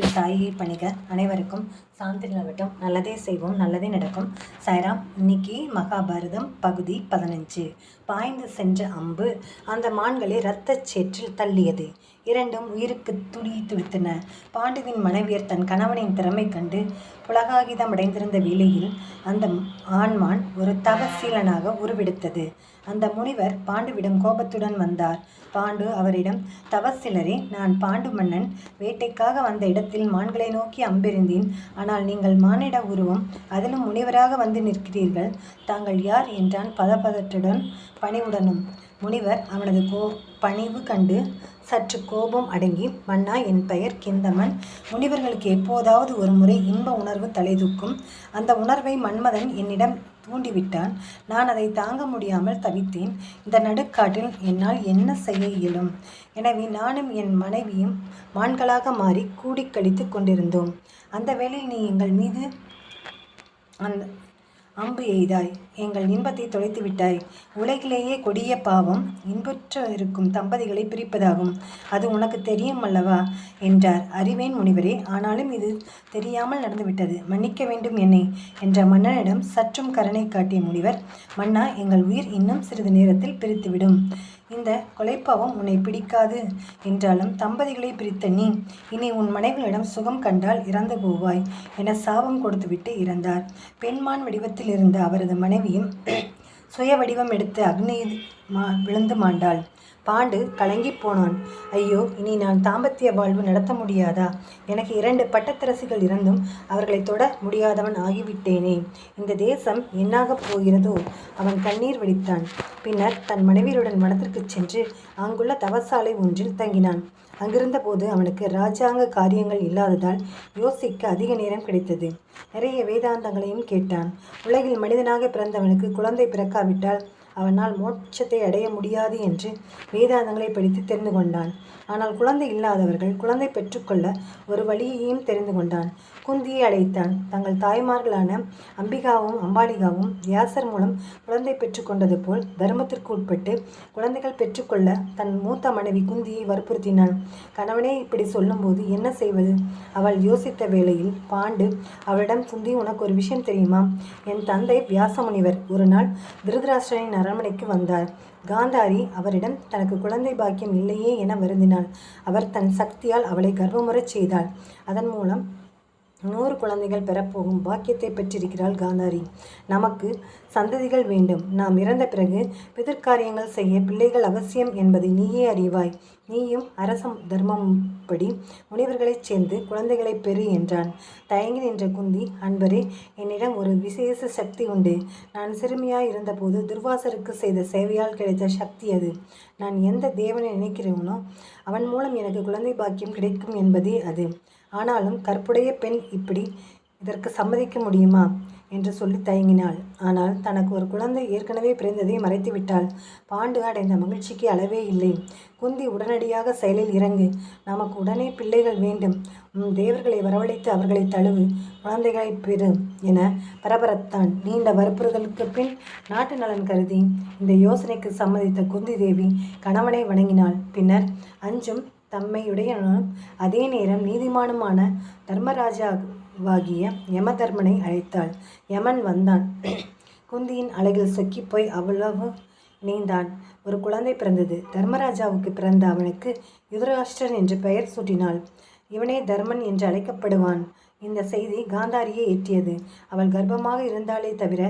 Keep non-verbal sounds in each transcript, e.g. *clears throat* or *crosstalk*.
சாயிராம் ஸ்ரீ பணிக. அனைவருக்கும் சாந்தி நிலவட்டும் நல்லதே செய்வோம். நல்லதே நடக்கும். சாய்ராம் இன்னைக்கு மகாபாரதம் பகுதி பதினஞ்சு. பாய்ந்து சென்ற அம்பு அந்த மான்களை இரத்தச் சேற்றில் தள்ளியது. இரண்டும் உயிருக்கு துடி துடித்தன. பாண்டுவின் மனைவியர் தன் கணவனின் திறமை கண்டு புலகாகிதமடைந்திருந்த வேளையில் அந்த ஆண்மான் ஒரு தவசீலனாக உருவெடுத்தது. அந்த முனிவர் பாண்டுவிடம் கோபத்துடன் வந்தார். பாண்டு அவரிடம் தவசிலரே நான் பாண்டு மன்னன். வேட்டைக்காக வந்த இடத்தில் மான்களை நோக்கி அம்பெறிந்தேன் ஆனால் நீங்கள் மானிட உருவம் அதிலும் முனிவராக வந்து நிற்கிறீர்கள். தாங்கள் யார்? என்றான் பதபதத்துடன் பணிவுடனும். முனிவர் அவனது கோ பணிவு கண்டு சற்று கோபம் அடங்கி மன்னா என் பெயர் கிந்தமன். முனிவர்களுக்கு எப்போதாவது ஒரு முறை இன்ப உணர்வு தலைதூக்கும். அந்த உணர்வை மன்மதன் என்னிடம் தூண்டிவிட்டான். நான் அதை தாங்க முடியாமல் தவித்தேன். இந்த நடுக்காட்டில் என்னால் என்ன செய்ய இயலும்? எனவே நானும் என் மனைவியும் மான்களாக மாறி கூடி கழித்து கொண்டிருந்தோம். அந்த வேளையில் நீ எங்கள் மீது அந்த அம்பு எய்தாய் எங்கள் இன்பத்தை தொலைத்து விட்டாய். உலகிலேயே கொடிய பாவம் இன்புற்ற இருக்கும் தம்பதிகளை பிரிப்பதாகும். அது உனக்கு தெரியும் அல்லவா? என்றார். அறிவேன் முனிவரே ஆனாலும் இது தெரியாமல் நடந்துவிட்டது. மன்னிக்க வேண்டும் என்னை என்ற மன்னனிடம் சற்றும் கருணை காட்டிய முனிவர் மன்னா எங்கள் உயிர் இன்னும் சிறிது நேரத்தில் பிரித்துவிடும். இந்த கொலைப்பாவம் உன்னை பிடிக்காது என்றாலும் தம்பதிகளை பிரித்த நீ இனி உன் மனைவிகளிடம் சுகம் கண்டால் இறந்து போவாய் என சாபம் கொடுத்துவிட்டு இறந்தார். பெண்மான் வடிவத்தில் இருந்த அவரது மனைவியும் *clears throat* சுய வடிவம் எடுத்து அக்னியில் மா விழுந்து மாண்டாள். பாண்டு கலங்கி போனான். ஐயோ இனி நான் தாம்பத்திய வாழ்வு நடத்த முடியாதா? எனக்கு இரண்டு பட்டத்தரசிகள் இருந்தும் அவர்களை தொட முடியாதவன் ஆகிவிட்டேனே. இந்த தேசம் என்னாகப் போகிறதோ? அவன் கண்ணீர் வடித்தான். பின்னர் தன் மனைவியருடன் மனத்திற்கு சென்று அங்குள்ள தவசாலை ஒன்றில் தங்கினான். அங்கிருந்த போது அவனுக்கு ராஜாங்க காரியங்கள் இல்லாததால் யோசிக்க அதிக நேரம் கிடைத்தது. நிறைய வேதாந்தங்களையும் கேட்டான். உலகில் மனிதனாக பிறந்தவனுக்கு குழந்தை பிறக்காவிட்டால் அவனால் மோட்சத்தை அடைய முடியாது என்று வேதாந்தங்களை படித்து தெரிந்து கொண்டான். ஆனால் குழந்தை இல்லாதவர்கள் குழந்தை பெற்றுக்கொள்ள ஒரு வழியையும் தெரிந்து கொண்டான். குந்தியை அழைத்தான். தங்கள் தாய்மார்களான அம்பிகாவும் அம்பாலிகாவும் வியாசர் மூலம் குழந்தை பெற்றுக்கொண்டது போல் தர்மத்திற்கு உட்பட்டு குழந்தைகள் பெற்றுக்கொள்ள தன் மூத்த மனைவி குந்தியை வற்புறுத்தினான் கணவனே இப்படி சொல்லும்போது என்ன செய்வது? அவள் யோசித்த வேளையில் பாண்டு அவளிடம் சுந்தி உனக்கு ஒரு விஷயம் தெரியுமா? என் தந்தை வியாசமுனிவர் ஒரு நாள் திருதராஷ்டிரனின் அரண்மனைக்கு வந்தார். காந்தாரி அவரிடம் தனக்கு குழந்தை பாக்கியம் இல்லையே என வருந்தினாள். அவர் தன் சக்தியால் அவளை கர்ப்பமுறச் செய்தாள். அதன் மூலம் நூறு குழந்தைகள் பெறப்போகும் பாக்கியத்தை பெற்றிருக்கிறாள் காந்தாரி. நமக்கு சந்ததிகள் வேண்டும். நாம் இறந்த பிறகு பிதற்காரியங்கள் செய்ய பிள்ளைகள் அவசியம் என்பதை நீயே அறிவாய். நீயும் அரச தர்மம் படி முனிவர்களைச் சேர்ந்து குழந்தைகளை பெறு என்றான். தயங்கி நின்ற குந்தி அன்பரே என்னிடம் ஒரு விசேஷ சக்தி உண்டு. நான் சிறுமியாய் இருந்தபோது துர்வாசருக்கு செய்த சேவையால் கிடைத்த சக்தி அது. நான் எந்த தேவனை நினைக்கிறேனோ அவன் மூலம் எனக்கு குழந்தை பாக்கியம் கிடைக்கும் என்பதே அது. ஆனாலும் கற்புடைய பெண் இப்படி இதற்கு சம்மதிக்க முடியுமா? என்று சொல்லி தயங்கினாள். ஆனால் தனக்கு ஒரு குழந்தை ஏற்கனவே பிறந்ததை மறைத்துவிட்டாள் பாண்டு அடைந்த மகிழ்ச்சிக்கு அளவே இல்லை. குந்தி உடனடியாக செயலில் இறங்கு. நமக்கு உடனே பிள்ளைகள் வேண்டும். உம் தேவர்களை வரவழைத்து அவர்களை தழுவு. குழந்தைகளை பெறு என பரபரத்தான். நீண்ட வற்புறுதலுக்கு பின் நாட்டு நலன் கருதி இந்த யோசனைக்கு சம்மதித்த குந்தி தேவி கணவனை வணங்கினாள். பின்னர் அஞ்சும் தம்மையுடையனும் அதே நேரம் நீதிமானுமான தர்மராஜாவாகிய யமதர்மனை அழைத்தாள். யமன் வந்தான். குந்தியின் அழகில் சொக்கி போய் அவ்வளவு நீந்தான். ஒரு குழந்தை பிறந்தது. தர்மராஜாவுக்கு பிறந்த அவனுக்கு யுதராஷ்டிரன் என்று பெயர் சூட்டினாள். இவனே தர்மன் என்று அழைக்கப்படுவான். இந்த செய்தி காந்தாரியை எட்டியது. அவள் கர்ப்பமாக இருந்தாலே தவிர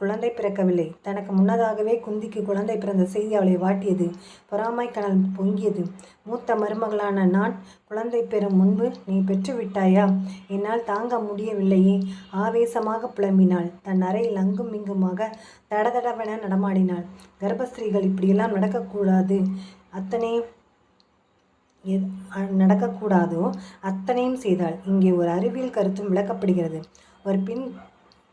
குழந்தை பிறக்கவில்லை. தனக்கு முன்னதாகவே குந்திக்கு குழந்தை பிறந்த செய்தி அவளை வாட்டியது. பொறாமை கணல் பொங்கியது. மூத்த மருமகளான நான் குழந்தை பெறும் முன்பு நீ பெற்றுவிட்டாயா என்னால் தாங்க முடியவில்லையே. ஆவேசமாக புலம்பினாள். தன் அறையில் அங்கும் இங்குமாக தடதடவென நடமாடினாள். கர்ப்பஸ்திரீகள் இப்படியெல்லாம் நடக்கக்கூடாது. அத்தனை நடக்கக்கூடாதோ அத்தனையும் செய்தாள். இங்கே ஒரு அறிவியல் கருத்தும் விளக்கப்படுகிறது. ஒரு பின்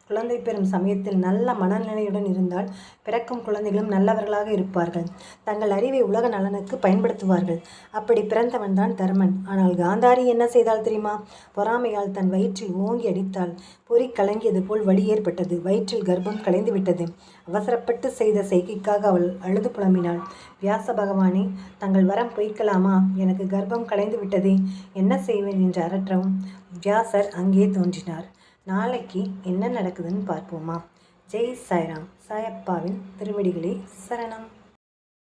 குழந்தை பெறும் சமயத்தில் நல்ல மனநிலையுடன் இருந்தால் பிறக்கும் குழந்தைகளும் நல்லவர்களாக இருப்பார்கள். தங்கள் அறிவை உலக நலனுக்கு பயன்படுத்துவார்கள். அப்படி பிறந்தவன் தான் தர்மன். ஆனால் காந்தாரி என்ன செய்தால் தெரியுமா? பொறாமையால் தன் வயிற்றில் ஓங்கி அடித்தாள். பொறி கலங்கியது போல் வழி ஏற்பட்டது. வயிற்றில் கர்ப்பம் கலைந்து விட்டது. அவசரப்பட்டு செய்த செய்கைக்காக அவள் அழுது புலம்பினாள். வியாச பகவானே தங்கள் வரம் பொய்க்கலாமா? எனக்கு கர்ப்பம் கலைந்து விட்டதே. என்ன செய்வேன்? என்று அரற்றவும். வியாசர் அங்கே தோன்றினார். நாளைக்கு என்ன நடக்குதுன்னு பார்ப்போமா? ஜெய் சாய்ராம் சாயப்பாவின் திருவடிகளே சரணம்.